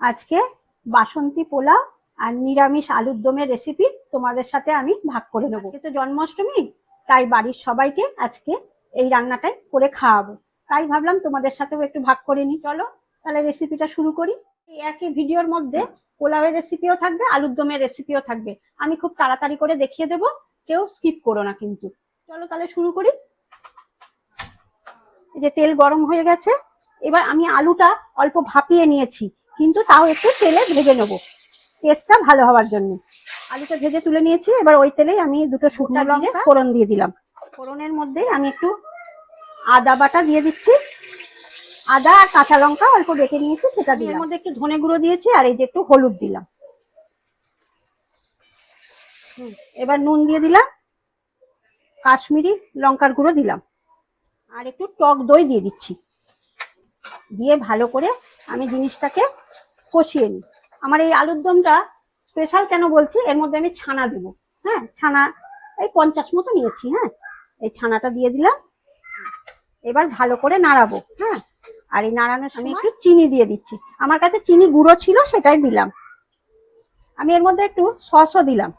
আজকে বাসন্তী পোলাও আর নিরামিষ আলুর দমের রেসিপি তোমাদের সাথে আমি ভাগ করে নেব। তো জন্মাষ্টমী, তাই বাড়ির সবাইকে আজকে এই রান্নাটাই করে খাওয়াবো। তাই ভাবলাম তোমাদের সাথেও একটু ভাগ করে নিই। চলো, তাহলে রেসিপিটা শুরু করি। এই একই ভিডিওর মধ্যে পোলাওয়ের রেসিপিও থাকবে, আলুর দমের রেসিপিও থাকবে। আমি খুব তাড়াতাড়ি করে দেখিয়ে দেবো, কেউ স্কিপ করো না কিন্তু। চলো তাহলে শুরু করি। এই যে তেল গরম হয়ে গেছে, এবার আমি আলুটা অল্প ভাপিয়ে নিয়েছি। কিন্তু তাও একটু তেলে ভেজে নেব। টেস্টটা ভালো হওয়ার জন্য। আলুটা ভেজে তুলে নিয়েছি। এবার ওই তেলেই আমি দুটো শুকনো লঙ্কা ফোড়ন দিয়ে দিলাম। ফোড়নের মধ্যে আমি একটু আদা বাটা দিয়ে দিচ্ছি। আদা আর কাঁচা লঙ্কা অল্প বেটে নিয়েছি সেটা দিয়ে এর মধ্যে একটু ধনে গুঁড়ো দিয়েছি আর এই যে একটু হলুদ দিলাম। হুম, এবার নুন দিয়ে দিলাম। কাশ্মীরি লঙ্কার গুঁড়ো দিলাম। আর একটু টক দই দিয়ে দিচ্ছি। দিয়ে ভালো করে আমি জিনিসটাকে কষিয়ে নিই। আমার এই আলুর দমটা স্পেশাল কেন বলছি? এর মধ্যে আমি ছানা দেবো। হ্যাঁ ছানা এই পঞ্চাশ মতো নিয়েছি হ্যাঁ। এই ছানাটা দিয়ে দিলাম। এবার ভালো করে নাড়াবো হ্যাঁ। আর এই নাড়ানোর সময় একটু চিনি দিয়ে দিচ্ছি। আমার কাছে চিনি গুঁড়ো ছিল সেটাই দিলাম। আমি এর মধ্যে একটু সসও দিলাম।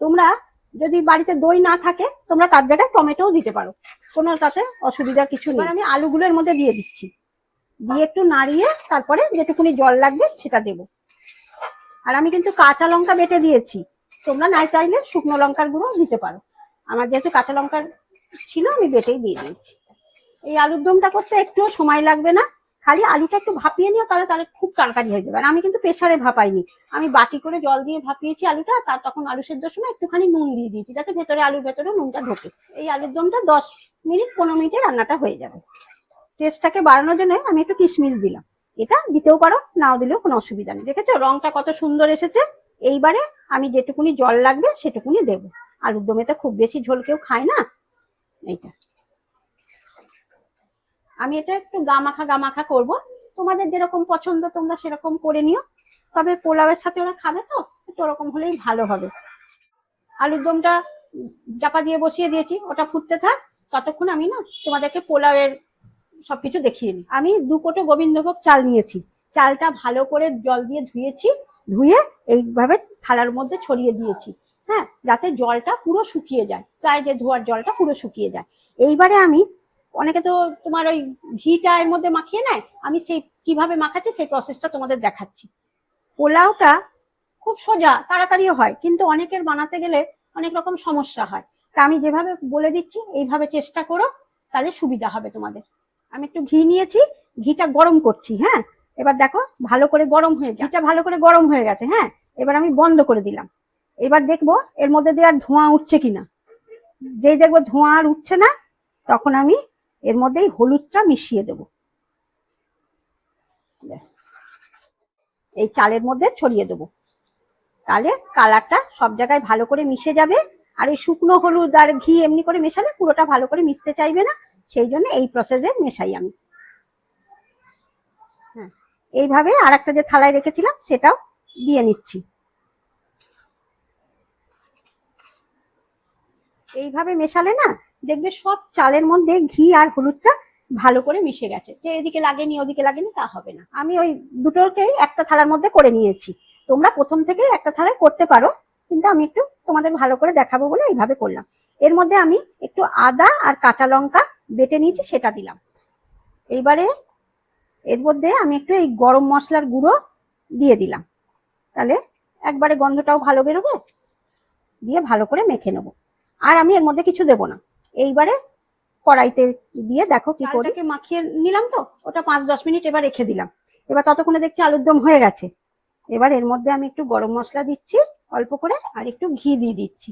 তোমরা যদি বাড়িতে দই না থাকে তোমরা তার জায়গায় টমেটোও দিতে পারো। কোনো তাতে অসুবিধা কিছু নেই। আমি আলুগুলোর মধ্যে দিয়ে দিচ্ছি। দিয়ে একটু নাড়িয়ে তারপরে যেটুকুনি জল লাগবে সেটা দেব। আর আমি কিন্তু কাঁচা লঙ্কা বেটে দিয়েছি। তোমরা না চাইলে শুকনো লঙ্কার গুঁড়ো দিতে পারো। আমার যেহেতু কাঁচা লঙ্কার ছিল, আমি বেটেই দিয়ে দিয়েছি। এই আলুর দমটা করতে একটুও সময় লাগবে না। খালি আলুটা একটু ভাপিয়ে নিও, তাহলে তাহলে খুব তাড়াতাড়ি হয়ে যাবে। আর আমি কিন্তু প্রেসারে ভাপাইনি। আমি বাটি করে জল দিয়ে ভাপিয়েছি আলুটা, তার তখন আলু সেদ্ধর সময় একটুখানি নুন দিয়ে দিয়েছি, যাতে ভেতরে আলুর ভেতরে নুনটা ঢোকে। এই আলুর দমটা দশ মিনিট, পনেরো মিনিটে রান্নাটা হয়ে যাবে। টেস্টটাকে বাড়ানোর জন্য আমি একটু কিশমিশ দিলাম। এটা দিতেও পারো, নাও দিলেও কোনো অসুবিধা নেই। দেখেছ? রংটা কত সুন্দর এসেছে। এইবারে আমি যেটুকুনি জল লাগবে সেটুকুনি দেব। আলুর দমে তো খুব বেশি ঝোল কেউ খায় না। এইটা। আমি এটা একটু গামাখা গামাখা করব। তোমাদের যেরকম পছন্দ তোমরা সেরকম করে নিও। তবে পোলাওয়ের সাথে ওরা খাবে তো? একটু ওরকম হলেই ভালো হবে। আলুর দমটা চাপা দিয়ে বসিয়ে দিয়েছি, ওটা ফুটতে থাক। ততক্ষণ আমি না তোমাদেরকে পোলাওয়ের সবকিছু দেখিয়ে নিই আমি দু কোটো গোবিন্দভোগ চাল নিয়েছি। চালটা ভালো করে জল দিয়ে ধুয়েছি, ধুয়ে এইভাবে থালার মধ্যে ছড়িয়ে দিয়েছি। হ্যাঁ যাতে জলটা পুরো শুকিয়ে যায়। প্রায় যে ধোয়ার জলটা পুরো শুকিয়ে যায়। এইবারে আমি, অনেকে তো তোমার ওই ঘিটা এর মধ্যে মাখিয়ে নেয়, আমি সেই কীভাবে মাখাচ্ছি সেই প্রসেসটা তোমাদের দেখাচ্ছি। পোলাওটা খুব সোজা, তাড়াতাড়িও হয়, কিন্তু অনেকের বানাতে গেলে অনেক রকম সমস্যা হয়। তা আমি যেভাবে বলে দিচ্ছি, এইভাবে চেষ্টা করো, তাহলে সুবিধা হবে তোমাদের। আমি একটু ঘি নিয়েছি, ঘিটা গরম করছি হ্যাঁ? এবার দেখো, ভালো করে গরম হয়ে ঘিটা ভালো করে গরম হয়ে গেছে হ্যাঁ? এবার আমি বন্ধ করে দিলাম। এবার দেখব এর মধ্যে দিয়ে আর ধোঁয়া উঠছে কিনা। যেই দেখব ধোঁয়া আর উঠছে না, তখন আমি এর মধ্যেই হলুদটা মিশিয়ে দেব। এই চালের মধ্যে ছড়িয়ে দেব। তাহলে কালারটা সব জায়গায় ভালো করে মিশে যাবে। আর এই শুকনো হলুদ আর ঘি এমনি করে মেশালে পুরোটা ভালো করে মিশতে চাইবে না। সেই জন্য এই প্রসেসে মেশাই আমি। হ্যাঁ এইভাবে আর একটা যে থালায় রেখেছিলাম, সেটাও দিয়ে নিচ্ছি। এইভাবে মেশালে না, দেখবে সব চালের মধ্যে ঘি আর হলুদটা ভালো করে মিশে গেছে। যে এদিকে লাগেনি, ওদিকে লাগেনি, তা হবে না। আমি ওই দুটোকেই একটা থালার মধ্যে করে নিয়েছি। তোমরা প্রথম থেকেই একটা থালায় করতে পারো, কিন্তু আমি একটু তোমাদের ভালো করে দেখাবো বলে এইভাবে করলাম। এর মধ্যে আমি একটু আদা আর কাঁচা লঙ্কা বেটে নিয়েছি, সেটা দিলাম। এইবারে এর মধ্যে আমি একটু এই গরম মশলার গুঁড়ো দিয়ে দিলাম। তাহলে একবারে গন্ধটাও ভালো বেরোবে, দিয়ে ভালো করে মেখে নেব। আর আমি এর মধ্যে কিছু দেবো না। এইবারে কড়াইতে দিয়ে দেখো কি করে। মাখিয়ে নিলাম তো, ওটা পাঁচ দশ মিনিট এবার রেখে দিলাম। এবার ততক্ষণে দেখছি আলুর দম হয়ে গেছে। এবার এর মধ্যে আমি একটু গরম মশলা দিচ্ছি, অল্প করে, আর একটু ঘি দিয়ে দিচ্ছি।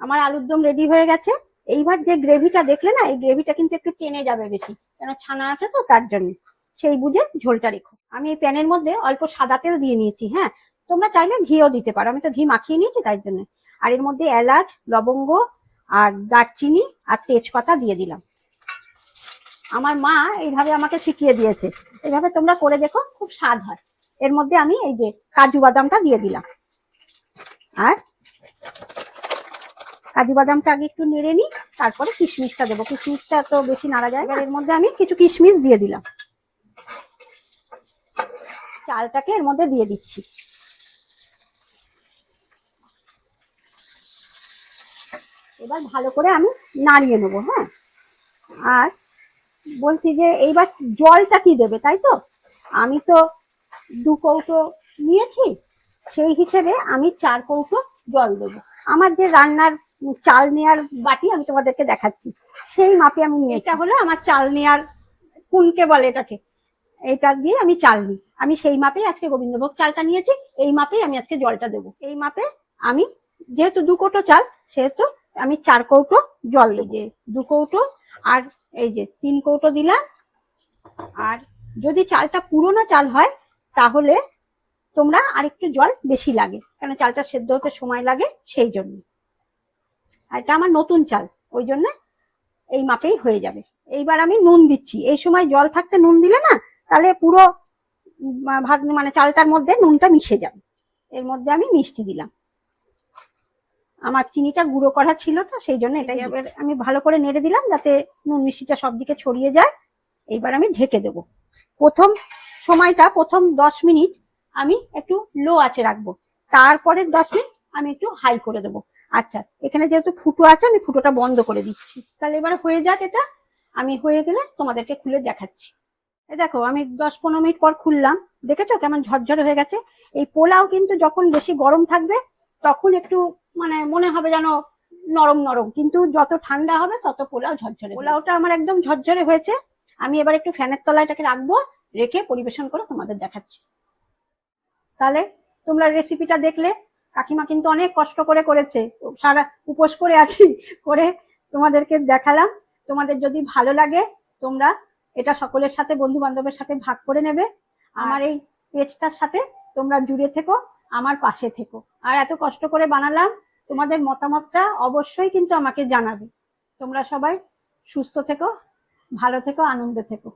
আমার আলুর দম রেডি হয়ে গেছে। এইবার যে গ্রেভিটা দেখলে না, এই গ্রেভিটা কিন্তু একটু টেনে যাবে বেশি। কেন ছানা আছে তো, তার জন্য। সেই বুঝে ঝোলটা রেখো। আমি এই প্যানের মধ্যে অল্প সাদা তেল দিয়ে নিয়েছি হ্যাঁ? তোমরা চাইলে ঘিও দিতে পারো। আমি তো ঘি মাখিয়ে নিয়েছি তাই জন্য। আর এর মধ্যে এলাচ, লবঙ্গ আর দারচিনি আর তেজপাতা দিয়ে দিলাম। আমার মা এইভাবে আমাকে শিখিয়ে দিয়েছে। এইভাবে তোমরা করে দেখো, খুব স্বাদ হয়। এর মধ্যে আমি এই যে কাজু বাদামটা দিয়ে দিলাম। আর কাজু বাদামটা আগে একটু নেড়ে নিই, তারপরে কিশমিশটা দেবো। কিশমিশটা তো বেশি নাড়া যায় এর মধ্যে আমি কিছু কিশমিশ দিয়ে দিলাম। চালটাকে এর মধ্যে দিয়ে দিচ্ছি। এবার ভালো করে আমি নাড়িয়ে নেব হ্যাঁ? আর বলছি যে এইবার জলটা কি দেবে, তাই তো? আমি তো দু কৌটো নিয়েছি, সেই হিসেবে আমি চার কৌটো জল দেবো। আমার যে রান্নার চাল নেয়ার বাটি আমি তোমাদেরকে দেখাচ্ছি। সেই মাপে আমি নিয়ে এটা হলো আমার চাল নেয়ার কুনকে বলে এটাকে। এটা দিয়ে আমি চাল নিই। আমি সেই মাপেই আজকে গোবিন্দভোগ চালটা নিয়েছি। এই মাপেই আমি আজকে জলটা দেবো। এই মাপে আমি যেহেতু দু কৌটো চাল সেহেতু আমি চার কৌটো জল দেবো। যে দু কৌটো আর এই যে তিন কৌটো দিলাম। আর যদি চালটা পুরোনো চাল হয় তাহলে তোমরা আরেকটু জল বেশি লাগে। কেন চালটা সেদ্ধ হতে সময় লাগে সেই জন্য। আর এটা আমার নতুন চাল ওই জন্য এই মাপেই হয়ে যাবে। এইবার আমি নুন দিচ্ছি। এই সময় জল থাকতে নুন দিলে না তাহলে পুরো ভাত মানে চালটার মধ্যে নুনটা মিশে যাবে। এর মধ্যে আমি মিষ্টি দিলাম। আমার চিনিটা গুঁড়ো করা ছিল তো সেই জন্য এটাই এবার আমি ভালো করে নেড়ে দিলাম যাতে নুন মিষ্টিটা সব দিকে ছড়িয়ে যায়। এইবার আমি ঢেকে দেব। প্রথম সময়টা প্রথম দশ মিনিট আমি একটু লো আছে রাখব। তারপরে দশ মিনিট আমি একটু হাই করে দেবো। আচ্ছা এখানে যেহেতু ফুটো আছে, আমি ফুটোটা বন্ধ করে দিচ্ছি। তাহলে এবার হয়ে যাক এটা। আমি হয়ে গেলে তোমাদেরকে খুলে দেখাচ্ছি। দেখো, আমি দশ পনেরো মিনিট পর খুললাম। দেখেছ কেমন ঝরঝরে হয়ে গেছে? এই পোলাও কিন্তু যখন বেশি গরম থাকবে, তখন একটু মানে মনে হবে যেন নরম নরম। কিন্তু যত ঠান্ডা হবে, তত পোলাও ঝরঝরে। পোলাওটা আমার একদম ঝরঝরে হয়েছে। আমি এবার একটু ফ্যানের তলায় এটাকে রাখব, রেখে পরিবেশন করে তোমাদের দেখাচ্ছি। তাহলে তোমরা রেসিপিটা দেখলে কাকিমা কিন্তু অনেক কষ্ট করে করেছে। সারা উপোস করে আছি, করে তোমাদেরকে দেখালাম। তোমাদের যদি ভালো লাগে, তোমরা এটা সকলের সাথে বন্ধু বান্ধবের সাথে ভাগ করে নেবে। আমার এই পেজটার সাথে তোমরা জুড়ে থেকো, আমার পাশে থেকো। আর এত কষ্ট করে বানালাম, তোমাদের মতামতটা অবশ্যই কিন্তু আমাকে জানাবে। তোমরা সবাই সুস্থ থেকো, ভালো থেকো, আনন্দে থেকো।